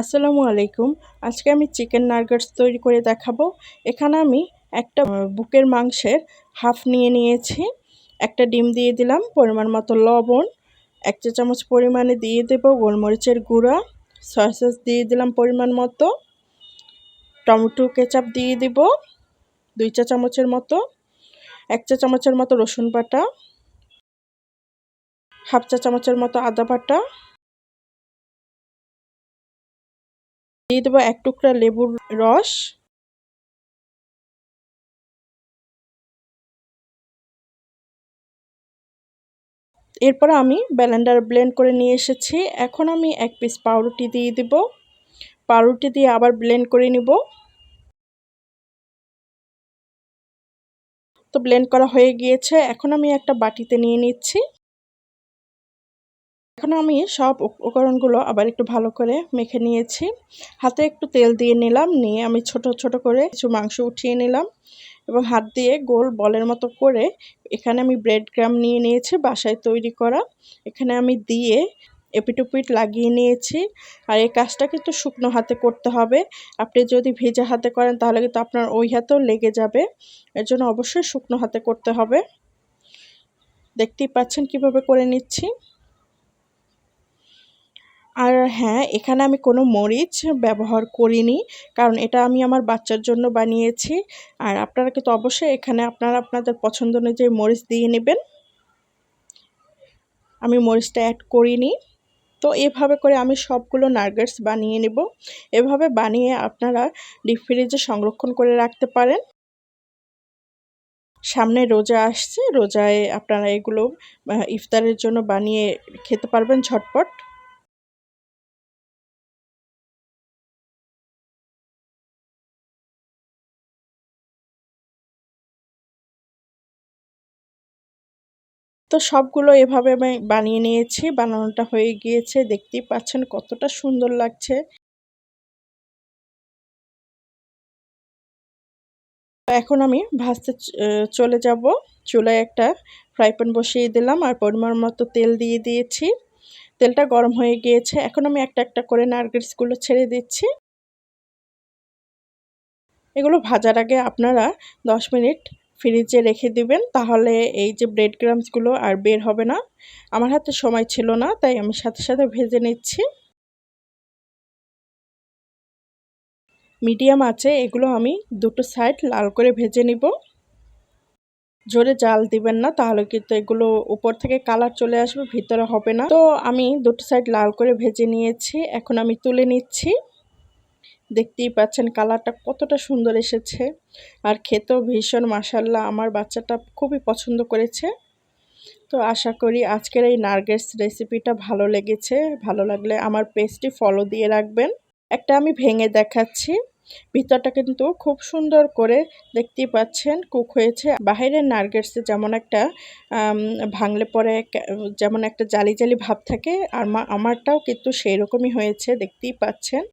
আসসালামু আলাইকুম। আজকে আমি চিকেন নার্গার্স তৈরি করে দেখাবো। এখানে আমি একটা বুকের মাংসের হাফ নিয়ে নিয়েছি। একটা ডিম দিয়ে দিলাম, পরিমাণ মতো লবণ, এক চা চামচ পরিমাণে দিয়ে দেব গোলমরিচের গুঁড়া সসেস দিয়ে দিলাম পরিমাণ মতো, টমেটো কেচাপ দিয়ে দিব দুই চা চামচের মতো, এক চা চামচের মতো রসুন বাটা, হাফ চা চামচের মতো আদা বাটা দিয়ে দেবো এক টুকরা লেবুর রস। এরপর আমি ব্যালেন্ডার ব্লেন্ড করে নিয়ে এসেছি। এখন আমি এক পিস পাউরুটি দিয়ে দিব। পাউরুটি দিয়ে আবার ব্লেন্ড করে নিব। তো ব্লেন্ড করা হয়ে গিয়েছে। এখন আমি একটা বাটিতে নিয়ে নিচ্ছি। এখন আমি সব উপকরণগুলো আবার একটু ভালো করে মেখে নিয়েছি। হাতে একটু তেল দিয়ে নিলাম, নিয়ে আমি ছোট ছোট করে কিছু মাংস উঠিয়ে নিলাম এবং হাত দিয়ে গোল বলের মতো করে এখানে আমি ব্রেড গ্রাম নিয়ে নিয়েছি, বাসায় তৈরি করা। এখানে আমি দিয়ে এপিটুপিট লাগিয়ে নিয়েছি। আর এই কাজটা কিন্তু শুকনো হাতে করতে হবে। আপনি যদি ভেজা হাতে করেন তাহলে কিন্তু আপনার ওই হাতেও লেগে যাবে। এর জন্য অবশ্যই শুকনো হাতে করতে হবে। দেখতেই পাচ্ছেন কীভাবে করে নিচ্ছি। আর হ্যাঁ এখানে আমি কোনো মরিচ ব্যবহার করিনি, কারণ এটা আমি আমার বাচ্চার জন্য বানিয়েছি। আর আপনারা কিন্তু অবশ্যই এখানে আপনারা আপনাদের পছন্দ অনুযায়ী মরিচ দিয়ে নেবেন। আমি মরিচটা অ্যাড করিনি। তো এভাবে করে আমি সবগুলো নার্গেটস বানিয়ে নেব। এভাবে বানিয়ে আপনারা ডিপ ফ্রিজে সংরক্ষণ করে রাখতে পারেন। সামনে রোজা আসছে, রোজায় আপনারা এগুলো ইফতারের জন্য বানিয়ে খেতে পারবেন ঝটপট। তো সবগুলো এভাবে আমি বানিয়ে নিয়েছি, বানানোটা হয়ে গিয়েছে। দেখতেই পাচ্ছেন কতটা সুন্দর লাগছে। এখন আমি ভাজতে চলে যাব। চুলায় একটা ফ্রাই প্যান বসিয়ে দিলাম আর পরিমাণ মতো তেল দিয়ে দিয়েছি। তেলটা গরম হয়ে গিয়েছে। এখন আমি একটা একটা করে নারকেলসগুলো ছেড়ে দিচ্ছি। এগুলো ভাজার আগে আপনারা দশ মিনিট ফ্রিজে রেখে দিবেন, তাহলে এই যে ব্রেড গ্রামসগুলো আর বের হবে না। আমার হাতে সময় ছিল না, তাই আমি সাথে সাথে ভেজে নিচ্ছি। মিডিয়াম আছে, এগুলো আমি দুটো সাইড লাল করে ভেজে নিব। জোরে জাল দিবেন না, তাহলে কিন্তু এগুলো উপর থেকে কালার চলে আসবে, ভিতরে হবে না। তো আমি দুটো সাইড লাল করে ভেজে নিয়েছি, এখন আমি তুলে নিচ্ছি। দেখতেই পাচ্ছেন কালারটা কতটা সুন্দর এসেছে। আর খেতেও ভীষণ মাসাল্লাহ আমার বাচ্চাটা খুবই পছন্দ করেছে। তো আশা করি আজকের এই নার্গেস রেসিপিটা ভালো লেগেছে, ভালো লাগলে আমার পেজটি ফলো দিয়ে রাখবেন। একটা আমি ভেঙে দেখাচ্ছি, ভিতরটা কিন্তু খুব সুন্দর করে দেখতেই পাচ্ছেন কুক হয়েছে। বাহিরের নার্গেটসে যেমন একটা ভাঙলে পরে যেমন একটা জালি জালি ভাব থাকে, আর আমারটাও কিন্তু সেই রকমই হয়েছে, দেখতেই পাচ্ছেন।